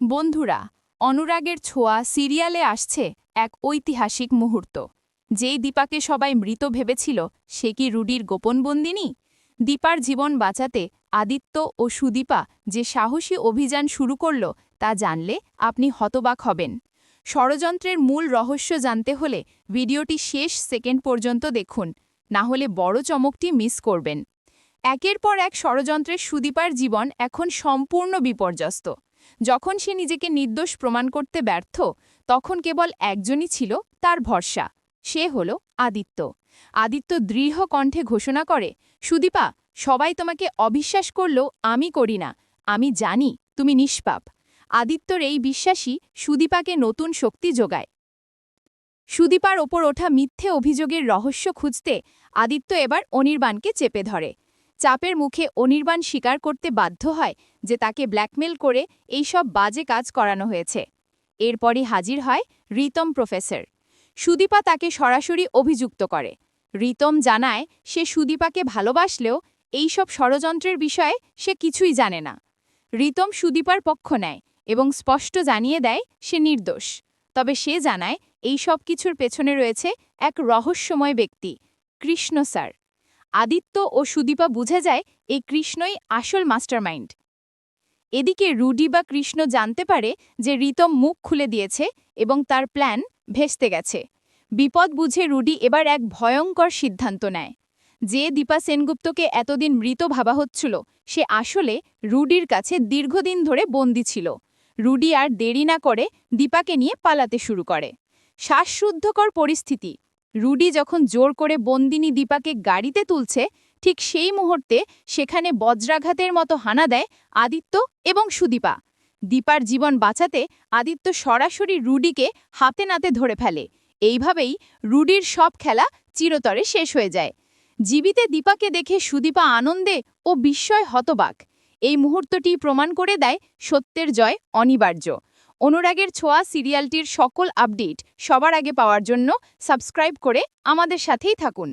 বন্ধুরা, অনুরাগের ছোঁয়া সিরিয়ালে আসছে এক ঐতিহাসিক মুহূর্ত। যেই দীপাকে সবাই মৃত ভেবেছিল, সে কি রুডির গোপন বন্দিনী? দীপার জীবন বাঁচাতে আদিত্য ও সুদীপা যে সাহসী অভিযান শুরু করল, তা জানলে আপনি হতবাক হবেন। ষড়যন্ত্রের মূল রহস্য জানতে হলে ভিডিওটি শেষ সেকেন্ড পর্যন্ত দেখুন, না হলে বড় চমকটি মিস করবেন। একের পর এক ষড়যন্ত্রের সুদীপার জীবন এখন সম্পূর্ণ বিপর্যস্ত। যখন সে নিজেকে নির্দোষ প্রমাণ করতে ব্যর্থ, তখন কেবল একজনই ছিল, তার ভরসা। সে হল আদিত্য। আদিত্য দৃঢ় কণ্ঠে ঘোষণা করে, সুদীপা, সবাই তোমাকে অবিশ্বাস করলেও আমি করি না। আমি জানি তুমি নিষ্পাপ। আদিত্যর এই বিশ্বাসই সুদীপাকে নতুন শক্তি যোগায়। সুদীপার ওপর ওঠা মিথ্যে অভিযোগের রহস্য খুঁজতে আদিত্য এবার অনির্বাণকে চেপে ধরে। চাপের মুখে অনির্বাণ স্বীকার করতে বাধ্য হয় যে তাকে ব্ল্যাকমেল করে এই সব বাজে কাজ করানো হয়েছে। এরপরই হাজির হয় রিতম প্রফেসর। সুদীপা তাকে সরাসরি অভিযুক্ত করে। রিতম জানায়, সে সুদীপাকে ভালোবাসলেও এইসব ষড়যন্ত্রের বিষয়ে সে কিছুই জানে না। রিতম সুদীপার পক্ষ নেয় এবং স্পষ্ট জানিয়ে দেয়, সে নির্দোষ। তবে সে জানায় এই সব কিছুর পেছনে রয়েছে এক রহস্যময় ব্যক্তি, কৃষ্ণ স্যার। আদিত্য ও সুদীপা বুঝে যায় এই কৃষ্ণই আসল মাস্টারমাইন্ড। এদিকে রুডি বা কৃষ্ণ জানতে পারে যে রিতম মুখ খুলে দিয়েছে এবং তার প্ল্যান ভেস্তে গেছে। বিপদ বুঝে রুডি এবার এক ভয়ঙ্কর সিদ্ধান্ত নেয়। যে দীপা সেনগুপ্তকে এতদিন মৃত ভাবা হচ্ছিল, সে আসলে রুডির কাছে দীর্ঘদিন ধরে বন্দি ছিল। রুডি আর দেরি না করে দীপাকে নিয়ে পালাতে শুরু করে। শ্বাসরুদ্ধকর পরিস্থিতি। রুডি যখন জোর করে বন্দিনী দীপাকে গাড়িতে তুলছে, ঠিক সেই মুহূর্তে সেখানে বজ্রাঘাতের মতো হানা দেয় আদিত্য এবং সুদীপা। দীপার জীবন বাঁচাতে আদিত্য সরাসরি রুডিকে হাতে নাতে ধরে ফেলে। এইভাবেই রুডির সব খেলা চিরতরে শেষ হয়ে যায়। জীবিতে দীপাকে দেখে সুদীপা আনন্দে ও বিস্ময় হতবাক। এই মুহূর্তটি প্রমাণ করে দেয় সত্যের জয় অনিবার্য। অনুরাগের ছোঁয়া সিরিয়ালটির সকল আপডেট সবার আগে পাওয়ার জন্য সাবস্ক্রাইব করে আমাদের সাথেই থাকুন।